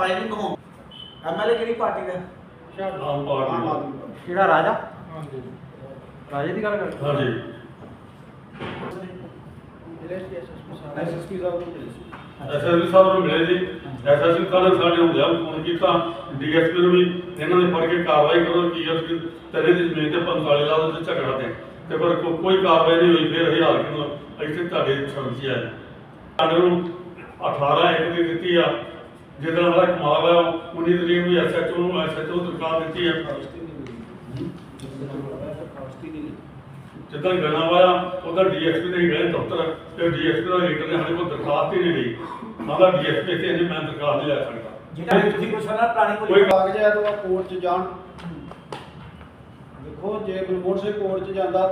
Filing ਹੋ MLA ਕਿਹੜੀ party ਦਾ? ਆਮ ਪਾਰਟੀ ਕਿਹੜਾ ਰਾਜਾ? ਹਾਂਜੀ। ਰਾਜੇ ਦੀ ਗੱਲ ਕਰ। ਹਾਂਜੀ। ਐਸਐਸਪੀ ਸਾਹਿਬ ਨੂੰ ਮਿਲੇ ਸੀ। ਐਸਐਸਪੀ ਸਾਹਿਬ ਨੂੰ ਮਿਲੇ ਜੀ ਐਸਐਸਪੀ ਨੇ ਸਾਡੇ ਹੁੰਦਿਆਂ ਫੋਨ ਕੀਤਾ। ਡੀਐਸਪੀ ਨੂੰ ਵੀ ਇਹਨਾਂ ਨੇ ਫੜ ਕੇ ਕਾਰਵਾਈ ਕਰੋ। ਕੀ ਤੇਰੇ ਦੀ ਜ਼ਮੀਨ ਤੇ 45 ਲਾ ਦੋ ਤੇ ਝਗੜਾ ਤੇ। ਤੇ ਪਰ ਕੋ- ਕੋਈ ਕਾਰਵਾਈ ਨਹੀਂ ਹੋਈ। ਫਿਰ ਅਸੀਂ ਹਾਲ ਕਿਉਂ ਇੱਥੇ ਤੁਹਾਡੇ ਆਏ। ਸਾਡੇ ਨੂੰ 18 ਇੱਕ ਦੀ ਦਿੱਤੀ ਆ। ਜਿਹਦੇ ਨਾਲ ਕਮਾਲ ਆ 19 ਤਰੀਕ ਨੂੰ ਐਸਐਚਓ ਨੂੰ ਐਸਐਚਓ ਦਰਖਾਸਤ ਦਿੱਤੀ ਆ। ਜਿੱਦਾਂ ਗਣਾ ਵਾਇਆ ਉਹਦਾ ਡੀਐਸਪੀ ਦੇ ਹੀ ਗਏ ਦਫ਼ਤਰ ਤੇ ਡੀਐਸਪੀ ਦਾ ਲੀਡਰ ਨੇ ਸਾਡੇ ਕੋਲ ਦਰਖਾਸਤ ਹੀ ਨਹੀਂ ਲਈ। ਮਾਦਾ ਡੀਐਸਪੀ ਤੇ ਇਹਨੇ ਮੈਂ ਦਰਖਾਸਤ ਨਹੀਂ ਲੈ ਸਕਦਾ। ਜਿਹੜਾ ਤੁਸੀਂ ਪੁੱਛਣਾ ਪੁਰਾਣੀ ਕੋਈ ਕੋਈ ਕਾਗਜ਼ਾਤ ਉਹ ਕੋਰਟ 'ਚ ਜਾਣ। ਦੇਖੋ ਜੇ ਮਨਮੋਹਨ ਸਿੰਘ ਕੋਰਟ 'ਚ ਜਾਂਦਾ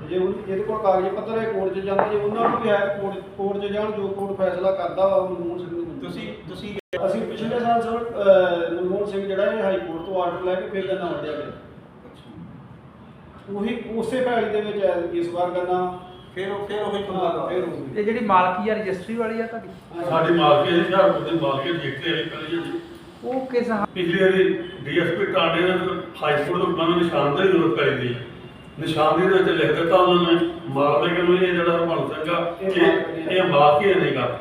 ਤੇ ਜੇ ਉਹ- ਇਹਦੇ ਕੋਲ ਕਾਗਜ਼ ਪੱਤਰ ਹੈ ਕੋਰਟ 'ਚ ਜਾਂਦਾ ਜੇ ਉਹਨਾਂ ਨੂੰ ਵੀ ਹੈ ਕੋਰਟ ਕੋਰਟ 'ਚ ਜਾਣ ਜੋ ਕੋਰਟ ਫੈਸਲਾ ਕਰਦਾ ਉਹ ਮਨਮੋਹਨ ਸਿੰਘ ਨੂੰ। ਤੁਸੀਂ ਤੁਸੀਂ ਅਸੀਂ ਪਿਛਲੇ ਸਾਲ ਸਰ ਮਨਮੋਹਨ ਸਿੰਘ ਜਿਹੜਾ ਇਹ ਹਾਈ ਕੋਰਟ ਤੋਂ ਆਰਡਰ ਲੈ ਕੇ ਫਿਰ ਗੰਨਾ ਵੱਢਿਆ ਗਿਆ। ਉਹੀ ਉਸੇ ਭੈਲੀ ਦੇ ਵਿੱਚ ਇਸ ਵਾਰ ਗੰਨਾ। ਫਿਰ ਉਹ ਫਿਰ ਉਹੀ ਹਾਂ, ਪੰਗਾ ਫਿਰ ਹੋ ਗਈ ਇਹ ਜਿਹੜੀ ਮਾਲਕੀ ਆ ਰਜਿਸਟਰੀ ਵਾਲੀ ਆ ਤੁਹਾਡੀ? ਸਾਡੀ ਮਾਲਕੀ ਹੈ ਹਜ਼ਾਰ ਦੀ ਮਾਲਕੀ ਦੇਖਦੇ ਆ ਪਹਿਲੇ ਜੀ। ਉਹ ਕਿਸ ਹ- ਪਿਛਲੀ ਵਾਰੀ ਡੀਐਸਪੀ ਟਾਂਡੇ ਨੇ ਹਾਈ ਕੋਰਟ ਤੋਂ ਮੈਨੂੰ ਨਿਸ਼ਾਨਦੇਹੀ ਜ਼ਰੂਰਤ ਪਈ ਦੀ ਨਿਸ਼ਾਨਦੇਹੀ ਦੇ ਵਿੱਚ ਲਿਖ ਦਿੱਤਾ ਉਹਨਾਂ ਨੇ ਮਾਰਦੇ ਕਿ ਨੂੰ ਇਹ ਜਿਹੜਾ ਹਰਮਨ ਸਿੰਘ ਆ ਇਹ ਇਹ ਮਾਲਕੀ ਨਹੀਂ ਕਰ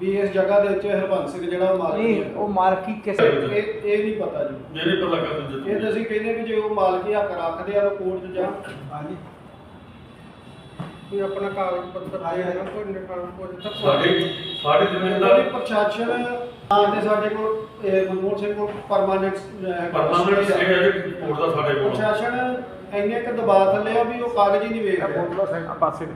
ਵੀ ਇਸ ਜਗ੍ਹਾ ਦੇ ਵਿੱਚ ਹਰਬੰਸ ਸਿੰਘ ਜਿਹੜਾ ਮਾਲਕ ਨਹੀਂ ਹੈ ਉਹ ਮਾਲਕੀ ਕਿਸ ਇਹ ਇਹ ਨਹੀਂ ਪਤਾ ਜੀ। ਮੇਰੇ ਪਤਾ ਕਰ ਇਹ ਦਿੱਤੇ ਤਾਂ ਅਸੀਂ ਕਹਿੰਦੇ ਵੀ ਜੇ ਉਹ ਮਾਲਕੀ ਹੱਕ ਰੱਖਦੇ ਆ ਤਾਂ ਕੋਰਟ 'ਚ ਜਾਣ ਹਾਂਜੀ। ਕੋਈ ਆਪਣਾ ਕਾਗਜ਼ ਪੱਤਰ ਆਇਆ ਨਾ ਕੋਈ ਨਿਕਾਲ ਕੋਈ ਤੱਕ ਸਾਡੀ ਸਾਡੀ ਦਾ ਵੀ ਪ੍ਰਸ਼ਾਸਨ ਆਂ ਤੇ ਸਾਡੇ ਕੋਲ ਇਹ ਮਨਮੋਹਨ ਸਿੰਘ ਕੋਲ ਪਰਮਾਨੈਂਟ ਪਰਮਾਨੈਂਟ ਸਟੇ ਹੈ ਕੋਰਟ ਦਾ ਸਾਡੇ ਕੋਲ। ਪ੍ਰਸ਼ਾਸਨ ਇੰਨੇ ਕੁ ਦਬਾਅ ਥੱਲੇ ਆ ਵੀ ਉਹ ਕਾਗਜ਼ ਹੀ ਨਹੀਂ ਵੇਖ ਰਿਹਾ ਪਾਸੇ।